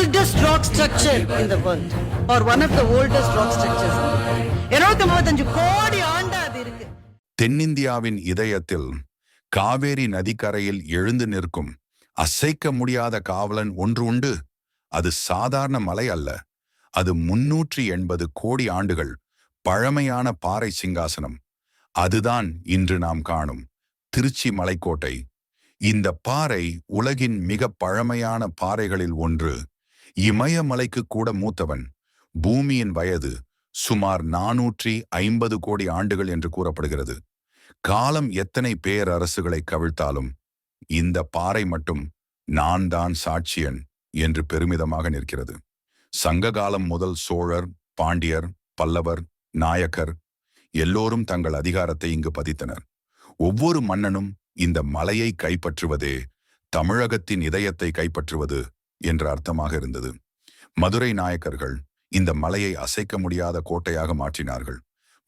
oldest rock structure in the world or one of the oldest rock structures இருநூத்தி முப்பத்தஞ்சு கோடி ஆண்டு அது இருக்கு. தென்னிந்தியாவின் இதயத்தில் காவேரி நதிக்கரையில் எழுந்து நிற்கும் அசைக்க முடியாத காவலன் ஒன்று உண்டு. அது சாதாரண மலை அல்ல. அது முன்னூற்றி எண்பது கோடி ஆண்டுகள் பழமையான பாறை சிங்காசனம். அதுதான் இன்று நாம் காணும் திருச்சி மலைக்கோட்டை. இந்த பாறை உலகின் மிக பழமையான பாறைகளில் ஒன்று. இமயமலைக்கு கூட மூத்தவன். பூமியின் வயது சுமார் நானூற்றி ஐம்பது கோடி ஆண்டுகள் என்று கூறப்படுகிறது. காலம் எத்தனை பேரரசுகளை கவிழ்த்தாலும் இந்த பாறை மட்டும் நான் தான் சாட்சியன் என்று பெருமிதமாக நிற்கிறது. சங்க காலம் முதல் சோழர் பாண்டியர் பல்லவர் நாயக்கர் எல்லோரும் தங்கள் அதிகாரத்தை இங்கு பதித்தனர். ஒவ்வொரு மன்னனும் இந்த மலையை கைப்பற்றுவதே தமிழகத்தின் இதயத்தை கைப்பற்றுவது என்ற அர்த்தமாக இருந்தது. மதுரை நாயக்கர்கள் இந்த மலையை அசைக்க முடியாத கோட்டையாக மாற்றினார்கள்.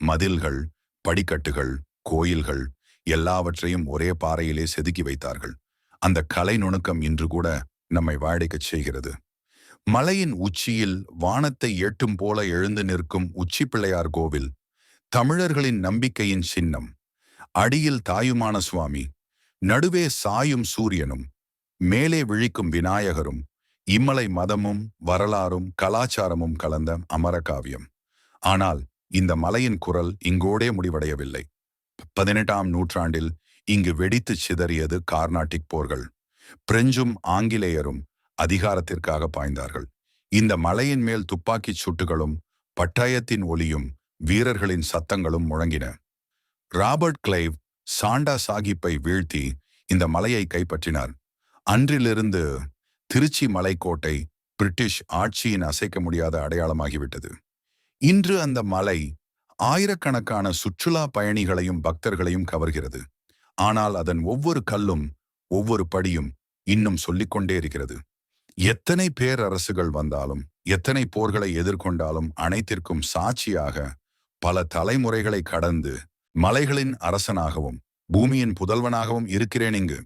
மதில்கள் படிக்கட்டுகள் கோயில்கள் எல்லாவற்றையும் ஒரே பாறையிலே செதுக்கி வைத்தார்கள். அந்த கலை நுணுக்கம் இன்று கூட நம்மை வாடிக்கச் செய்கிறது. மலையின் உச்சியில் வானத்தை எட்டும் போல எழுந்து நிற்கும் உச்சி பிள்ளையார் கோவில் தமிழர்களின் நம்பிக்கையின் சின்னம் அடியில் தாயுமான சுவாமி நடுவே சாயும் சூரியனும் மேலே விழிக்கும் விநாயகரும் இம்மலை மதமும் வரலாறும் கலாச்சாரமும் கலந்த அமரகாவியம். ஆனால் இந்த மலையின் குரல் இங்கோடே முடிவடையவில்லை. பதினெட்டாம் நூற்றாண்டில் இங்கு வெடித்துச் சிதறியது கார்நாட்டிக் போர்கள். பிரெஞ்சும் ஆங்கிலேயரும் அதிகாரத்திற்காக பாய்ந்தார்கள். இந்த மலையின் மேல் துப்பாக்கிச் சுட்டுகளும் பட்டயத்தின் ஒலியும் வீரர்களின் சத்தங்களும் முழங்கின. ராபர்ட் கிளைவ் சாண்டா சாகிப்பை வீழ்த்தி இந்த மலையை கைப்பற்றினார். அன்றிலிருந்து திருச்சி மலைக்கோட்டை பிரிட்டிஷ் ஆட்சியின் அசைக்க முடியாத அடையாளமாகிவிட்டது. இன்று அந்த மலை ஆயிரக்கணக்கான சுற்றுலா பயணிகளையும் பக்தர்களையும் கவர்கிறது. ஆனால் அதன் ஒவ்வொரு கல்லும் ஒவ்வொரு படியும் இன்னும் சொல்லிக்கொண்டே இருக்கிறது. எத்தனை பேரரசுகள் வந்தாலும் எத்தனை போர்களை எதிர்கொண்டாலும் அனைத்திற்கும் சாட்சியாக பல தலைமுறைகளை கடந்து மலைகளின் அரசனாகவும் பூமியின் புதல்வனாகவும் இருக்கிறேன் இங்கு.